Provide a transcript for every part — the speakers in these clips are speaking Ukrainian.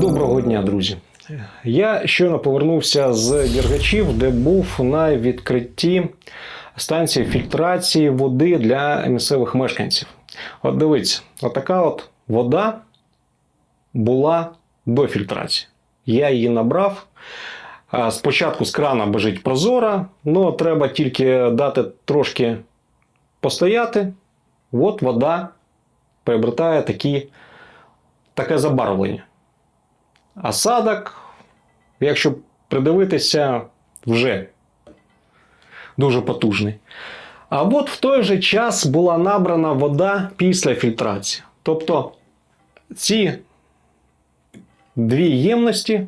Доброго дня, друзі. Я щойно повернувся з Дергачів, де був на відкритті станції фільтрації води для місцевих мешканців. От дивіться, отака от вода була до фільтрації. Я її набрав. Спочатку з крана бежить прозора, але треба тільки дати трошки постояти. От вода приобретає такі, таке забарвлення. Осадок, якщо придивитися, вже дуже потужний. А от в той же час була набрана вода після фільтрації. Тобто ці дві ємності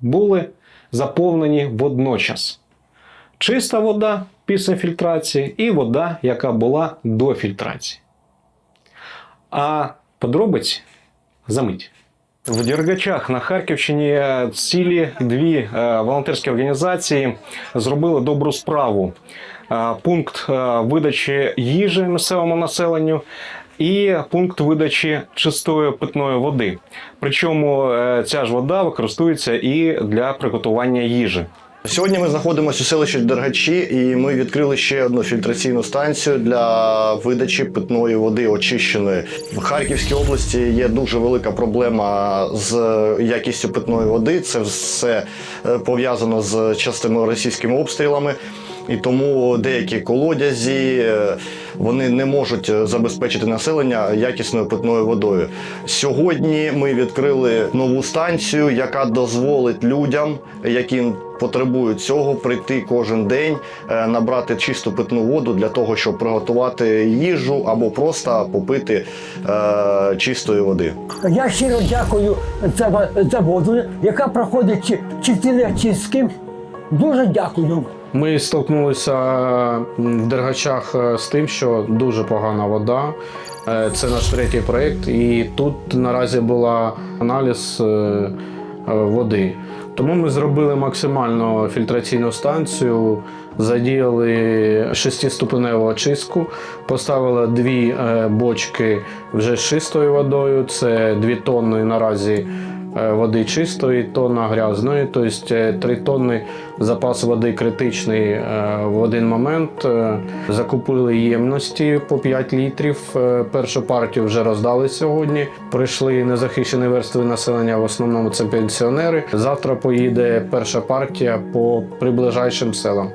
були заповнені водночас. Чиста вода після фільтрації і вода, яка була до фільтрації. А подробиці за мить. В Дергачах на Харківщині цілі дві е, волонтерські організації зробили добру справу. Е, Пункт е, видачі їжі місцевому населенню і пункт видачі чистої питної води. Причому ця ж вода використовується і для приготування їжі. Сьогодні ми знаходимося у селищі Дергачі, і ми відкрили ще одну фільтраційну станцію для видачі питної води очищеної. В Харківській області є дуже велика проблема з якістю питної води. Це все е, пов'язано з частими російськими обстрілами. І тому деякі колодязі е, вони не можуть е, забезпечити населення якісною питною водою. Сьогодні ми відкрили нову станцію, яка дозволить людям, які потребують цього, прийти кожен день, е, набрати чисту питну воду для того, щоб приготувати їжу або просто попити е, чистої води. Я щиро дякую за, за воду, яка проходить чи- чотири чистки. Дуже дякую. Ми столкнулися в Дергачах е, з тим, що дуже погана вода. Е, Це наш третій проєкт, і тут наразі була аналіз е, води. Тому ми зробили максимально фільтраційну станцію, задіяли шестиступеневу очистку, поставили дві бочки вже з чистою водою. Це дві тонни наразі е, води чистої, тонна грязної, тобто е, три тонни запас води критичний е, в один момент. Закупили ємності по 5 літрів. Першу партію вже роздали сьогодні. Прийшли незахищені верстви населення, в основному це пенсіонери. Завтра поїде перша партія по приближайшим селам.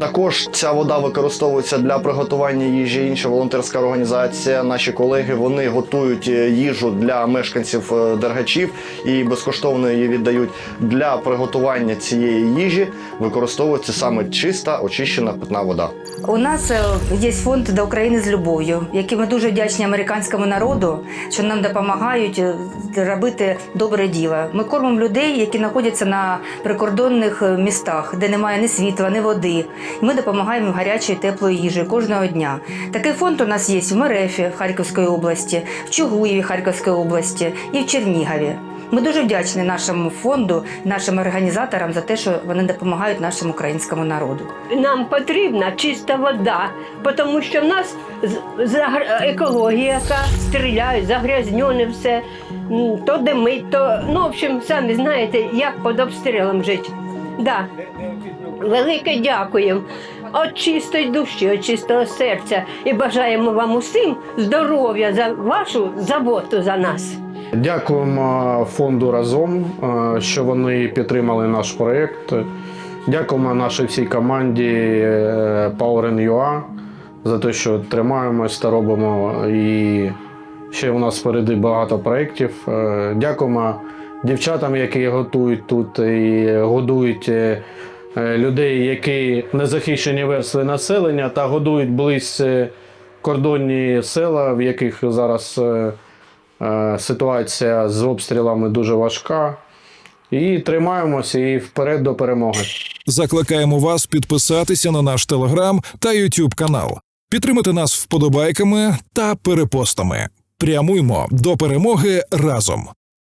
Також ця вода використовується для приготування їжі. Інша волонтерська організація, наші колеги, вони готують їжу для мешканців Дергачів і безкоштовно її віддають для приготування цієї їжі. Використовується саме чиста очищена питна вода. У нас е, є фонд до України з любов'ю, яким ми дуже вдячні американському народу, що нам допомагають е, робити добре діло. Ми кормимо людей, які знаходяться на прикордонних е, містах, де немає ні світла, ні води. Ми допомагаємо гарячою теплою їжею кожного дня. Такий фонд у нас є в Мерефі Харківської області, в Чугуєві Харківської області і в Чернігові. Ми дуже вдячні нашому фонду, нашим організаторам за те, що вони допомагають нашому українському народу. Нам потрібна чиста вода, тому що в нас екологія, яка стріляють, загрязнене все, то димить, то ну, в общем, самі знаєте, як під обстрілом жити. Да. Велике дякуємо. От чистої душі, от чистого серця. І бажаємо вам усім здоров'я за вашу заботу за нас. Дякуємо фонду разом, е, що вони підтримали наш проєкт. Дякуємо нашій всій команді е, Power.ua за те, що тримаємось та робимо. І ще у нас впереди багато проєктів. Е, Дякуємо дівчатам, які готують тут і годують людей, які незахищені верстви населення, та годують близь е, кордонні села, в яких зараз. Е, Ситуація з обстрілами дуже важка. І тримаємося і вперед до перемоги. Закликаємо вас підписатися на наш телеграм та Ютуб канал, підтримати нас вподобайками та перепостами. Прямуймо до перемоги разом.